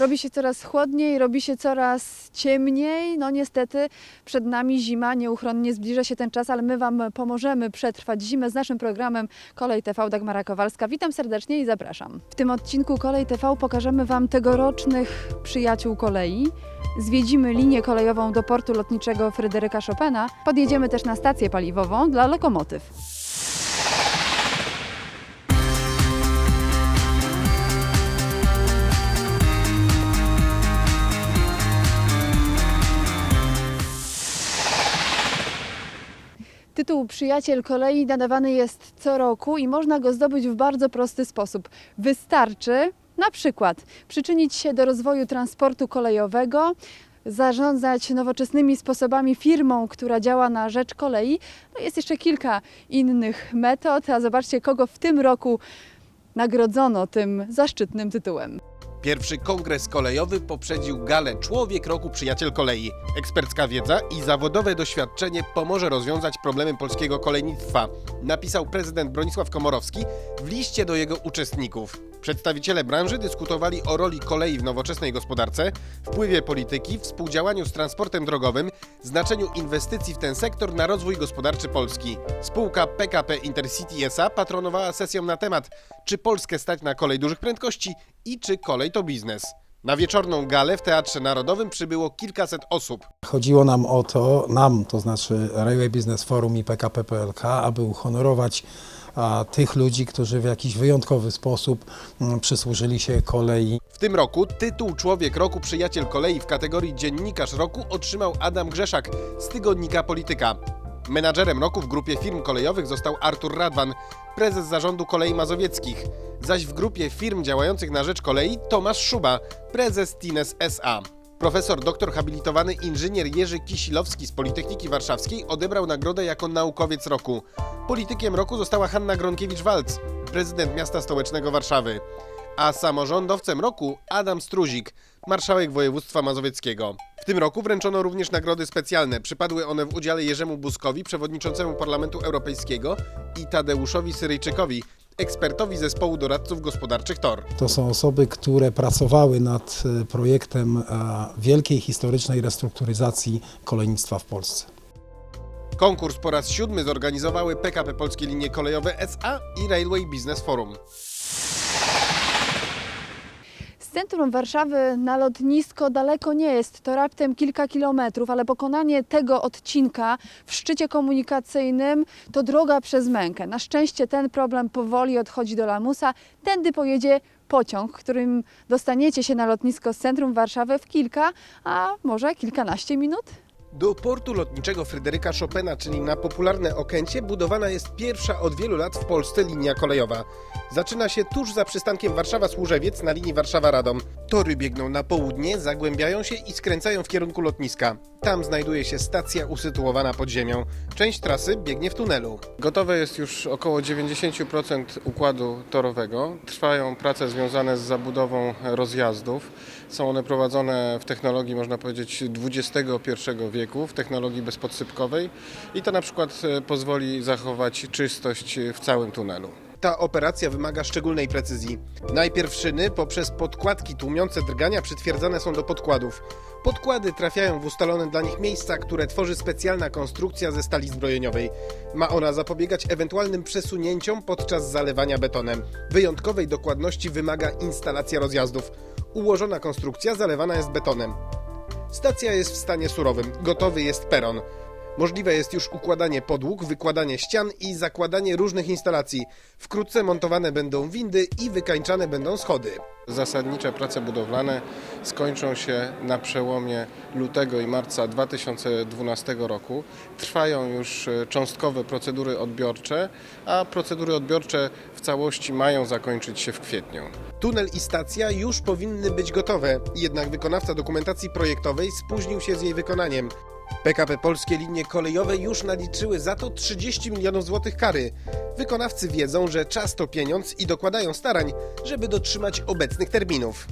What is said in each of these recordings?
Robi się coraz chłodniej, robi się coraz ciemniej. No niestety przed nami zima, nieuchronnie zbliża się ten czas, ale my Wam pomożemy przetrwać zimę z naszym programem Kolej TV Dagmara Kowalska. Witam serdecznie i zapraszam. W tym odcinku Kolej TV pokażemy Wam tegorocznych przyjaciół kolei. Zwiedzimy linię kolejową do portu lotniczego Fryderyka Chopina. Podjedziemy też na stację paliwową dla lokomotyw. Tytuł Przyjaciel kolei nadawany jest co roku i można go zdobyć w bardzo prosty sposób. Wystarczy na przykład przyczynić się do rozwoju transportu kolejowego, zarządzać nowoczesnymi sposobami firmą, która działa na rzecz kolei. No jest jeszcze kilka innych metod, a zobaczcie, kogo w tym roku nagrodzono tym zaszczytnym tytułem. Pierwszy kongres kolejowy poprzedził galę Człowiek Roku Przyjaciel Kolei. Ekspercka wiedza i zawodowe doświadczenie pomoże rozwiązać problemy polskiego kolejnictwa, napisał prezydent Bronisław Komorowski w liście do jego uczestników. Przedstawiciele branży dyskutowali o roli kolei w nowoczesnej gospodarce, wpływie polityki, współdziałaniu z transportem drogowym, znaczeniu inwestycji w ten sektor na rozwój gospodarczy Polski. Spółka PKP Intercity SA patronowała sesją na temat, czy Polskę stać na kolej dużych prędkości i czy kolej to biznes. Na wieczorną galę w Teatrze Narodowym przybyło kilkaset osób. Chodziło nam o to, nam, to znaczy Railway Business Forum i PKP PLK, aby uhonorować a, tych ludzi, którzy w jakiś wyjątkowy sposób mm, przysłużyli się kolei. W tym roku tytuł Człowiek Roku Przyjaciel Kolei w kategorii Dziennikarz Roku otrzymał Adam Grzeszak z tygodnika Polityka. Menadżerem roku w grupie firm kolejowych został Artur Radwan, prezes zarządu Kolei Mazowieckich, zaś w grupie firm działających na rzecz kolei Tomasz Szuba, prezes Tines SA. Profesor doktor habilitowany inżynier Jerzy Kisilowski z Politechniki Warszawskiej odebrał nagrodę jako naukowiec roku. Politykiem roku została Hanna Gronkiewicz-Walc, prezydent miasta stołecznego Warszawy. A samorządowcem roku Adam Struzik, marszałek województwa mazowieckiego. W tym roku wręczono również nagrody specjalne. Przypadły one w udziale Jerzemu Buzkowi, przewodniczącemu Parlamentu Europejskiego i Tadeuszowi Syryjczykowi, ekspertowi zespołu doradców gospodarczych TOR. To są osoby, które pracowały nad e, projektem e, wielkiej historycznej restrukturyzacji kolejnictwa w Polsce. Konkurs po raz siódmy zorganizowały PKP Polskie Linie Kolejowe SA i Railway Business Forum. Z centrum Warszawy na lotnisko daleko nie jest, to raptem kilka kilometrów, ale pokonanie tego odcinka w szczycie komunikacyjnym to droga przez mękę. Na szczęście ten problem powoli odchodzi do lamusa. Tędy pojedzie pociąg, którym dostaniecie się na lotnisko z centrum Warszawy w kilka, a może kilkanaście minut. Do portu lotniczego Fryderyka Chopina, czyli na popularne Okęcie, budowana jest pierwsza od wielu lat w Polsce linia kolejowa. Zaczyna się tuż za przystankiem Warszawa-Służewiec na linii Warszawa-Radom. Tory biegną na południe, zagłębiają się i skręcają w kierunku lotniska. Tam znajduje się stacja usytuowana pod ziemią. Część trasy biegnie w tunelu. Gotowe jest już około 90% układu torowego. Trwają prace związane z zabudową rozjazdów. Są one prowadzone w technologii, można powiedzieć, XXI wieku, w technologii bezpodsypkowej i to na przykład e, pozwoli zachować czystość w całym tunelu. Ta operacja wymaga szczególnej precyzji. Najpierw szyny poprzez podkładki tłumiące drgania przytwierdzane są do podkładów. Podkłady trafiają w ustalone dla nich miejsca, które tworzy specjalna konstrukcja ze stali zbrojeniowej. Ma ona zapobiegać ewentualnym przesunięciom podczas zalewania betonem. Wyjątkowej dokładności wymaga instalacja rozjazdów. Ułożona konstrukcja zalewana jest betonem. Stacja jest w stanie surowym, gotowy jest peron. Możliwe jest już układanie podłóg, wykładanie ścian i zakładanie różnych instalacji. Wkrótce montowane będą windy i wykańczane będą schody. Zasadnicze prace budowlane skończą się na przełomie lutego i marca 2012 roku. Trwają już e, cząstkowe procedury odbiorcze, a procedury odbiorcze w całości mają zakończyć się w kwietniu. Tunel i stacja już powinny być gotowe, jednak wykonawca dokumentacji projektowej spóźnił się z jej wykonaniem. PKP Polskie Linie Kolejowe już naliczyły za to 30 milionów złotych kary. Wykonawcy wiedzą, że czas to pieniądz i dokładają starań, żeby dotrzymać obecnych terminów.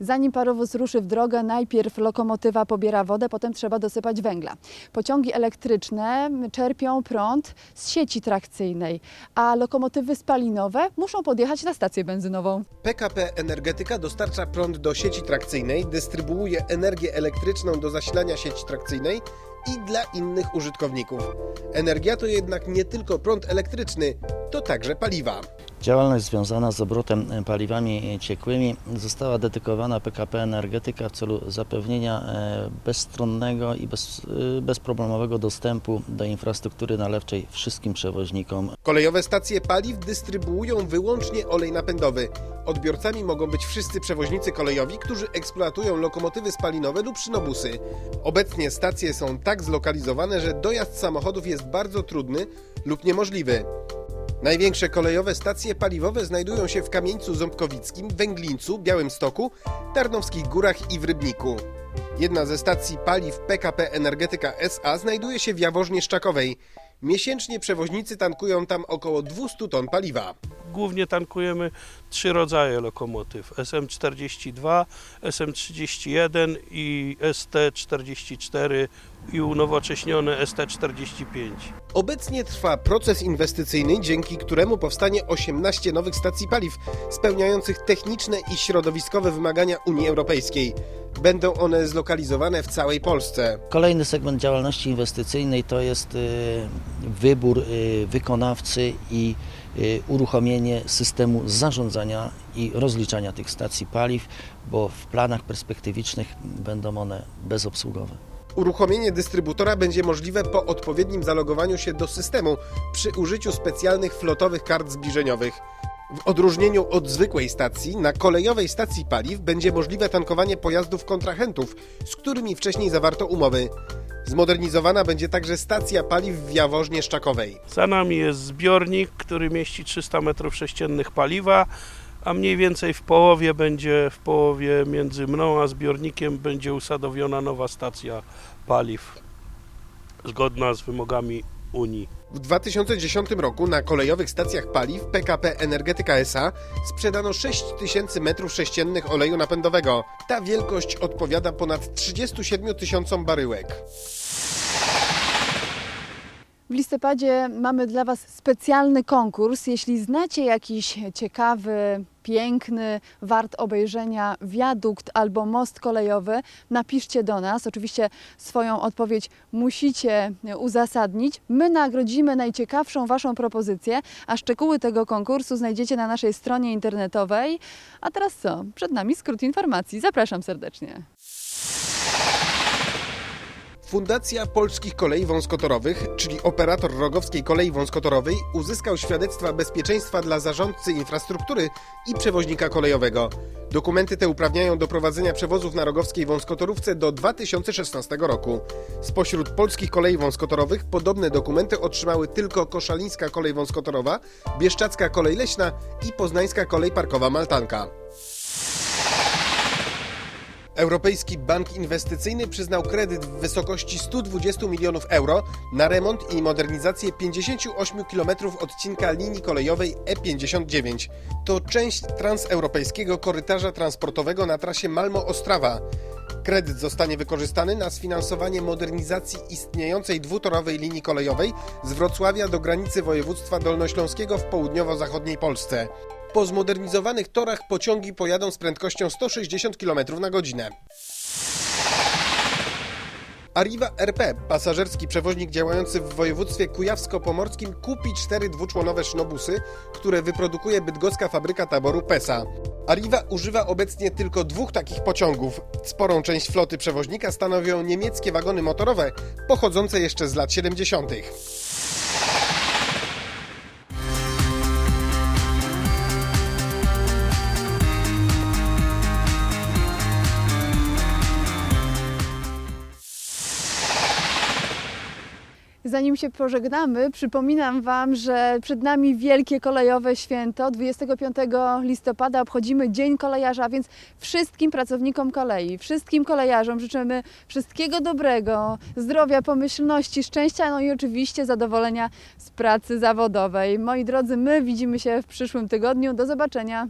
Zanim parowóz ruszy w drogę, najpierw lokomotywa pobiera wodę, potem trzeba dosypać węgla. Pociągi elektryczne czerpią prąd z sieci trakcyjnej, a lokomotywy spalinowe muszą podjechać na stację benzynową. PKP Energetyka dostarcza prąd do sieci trakcyjnej, dystrybuuje energię elektryczną do zasilania sieci trakcyjnej i dla innych użytkowników. Energia to jednak nie tylko prąd elektryczny, to także paliwa. Działalność związana z obrotem paliwami ciekłymi została dedykowana PKP Energetyka w celu zapewnienia e, bezstronnego i bez, e, bezproblemowego dostępu do infrastruktury nalewczej wszystkim przewoźnikom. Kolejowe stacje paliw dystrybuują wyłącznie olej napędowy. Odbiorcami mogą być wszyscy przewoźnicy kolejowi, którzy eksploatują lokomotywy spalinowe lub szynobusy. Obecnie stacje są tak zlokalizowane, że dojazd samochodów jest bardzo trudny lub niemożliwy. Największe kolejowe stacje paliwowe znajdują się w Kamieńcu Ząbkowickim, Węglińcu, Białymstoku, Tarnowskich Górach i w Rybniku. Jedna ze stacji paliw PKP Energetyka SA znajduje się w Jaworznie Szczakowej. Miesięcznie przewoźnicy tankują tam około 200 ton paliwa. Głównie tankujemy trzy rodzaje lokomotyw: SM42, SM31 i ST44 i unowocześnione ST45. Obecnie trwa proces inwestycyjny, dzięki któremu powstanie 18 nowych stacji paliw spełniających techniczne i środowiskowe wymagania Unii Europejskiej. Będą one zlokalizowane w całej Polsce. Kolejny segment działalności inwestycyjnej to jest e, wybór e, wykonawcy i e, uruchomienie systemu zarządzania i rozliczania tych stacji paliw, bo w planach perspektywicznych będą one bezobsługowe. Uruchomienie dystrybutora będzie możliwe po odpowiednim zalogowaniu się do systemu przy użyciu specjalnych flotowych kart zbliżeniowych. W odróżnieniu od zwykłej stacji, na kolejowej stacji paliw będzie możliwe tankowanie pojazdów kontrahentów, z którymi wcześniej zawarto umowy. Zmodernizowana będzie także stacja paliw w Jaworznie Szczakowej. Za nami jest zbiornik, który mieści 300 m3 paliwa, a mniej więcej w połowie będzie, w połowie między mną a zbiornikiem będzie usadowiona nowa stacja paliw zgodna z wymogami Unii. W 2010 roku na kolejowych stacjach paliw PKP Energetyka SA sprzedano 6 tysięcy metrów sześciennych oleju napędowego. Ta wielkość odpowiada ponad 37 tysiącom baryłek. W listopadzie mamy dla Was specjalny konkurs. Jeśli znacie jakiś ciekawy, piękny, wart obejrzenia wiadukt albo most kolejowy, napiszcie do nas. Oczywiście swoją odpowiedź musicie uzasadnić. My nagrodzimy najciekawszą Waszą propozycję, a szczegóły tego konkursu znajdziecie na naszej stronie internetowej. A teraz co? Przed nami skrót informacji. Zapraszam serdecznie. Fundacja Polskich Kolei Wąskotorowych, czyli operator Rogowskiej Kolei Wąskotorowej, uzyskał świadectwa bezpieczeństwa dla zarządcy infrastruktury i przewoźnika kolejowego. Dokumenty te uprawniają do prowadzenia przewozów na Rogowskiej Wąskotorówce do 2016 roku. Spośród polskich kolei wąskotorowych podobne dokumenty otrzymały tylko Koszalińska Kolej Wąskotorowa, Bieszczacka Kolej Leśna i Poznańska Kolej Parkowa Maltanka. Europejski Bank Inwestycyjny przyznał kredyt w wysokości 120 milionów euro na remont i modernizację 58 km odcinka linii kolejowej E59. To część transeuropejskiego korytarza transportowego na trasie Malmo-Ostrawa. Kredyt zostanie wykorzystany na sfinansowanie modernizacji istniejącej dwutorowej linii kolejowej z Wrocławia do granicy województwa dolnośląskiego w południowo-zachodniej Polsce. Po zmodernizowanych torach pociągi pojadą z prędkością 160 km na godzinę. Arriva RP, pasażerski przewoźnik działający w województwie kujawsko-pomorskim, kupi cztery dwuczłonowe sznobusy, które wyprodukuje bydgoska fabryka taboru PESA. Arriva używa obecnie tylko dwóch takich pociągów. Sporą część floty przewoźnika stanowią niemieckie wagony motorowe, pochodzące jeszcze z lat 70. Zanim się pożegnamy, przypominam Wam, że przed nami wielkie kolejowe święto. 25 listopada obchodzimy Dzień Kolejarza, więc wszystkim pracownikom kolei, wszystkim kolejarzom życzymy wszystkiego dobrego, zdrowia, pomyślności, szczęścia, no i oczywiście zadowolenia z pracy zawodowej. Moi drodzy, my widzimy się w przyszłym tygodniu. Do zobaczenia.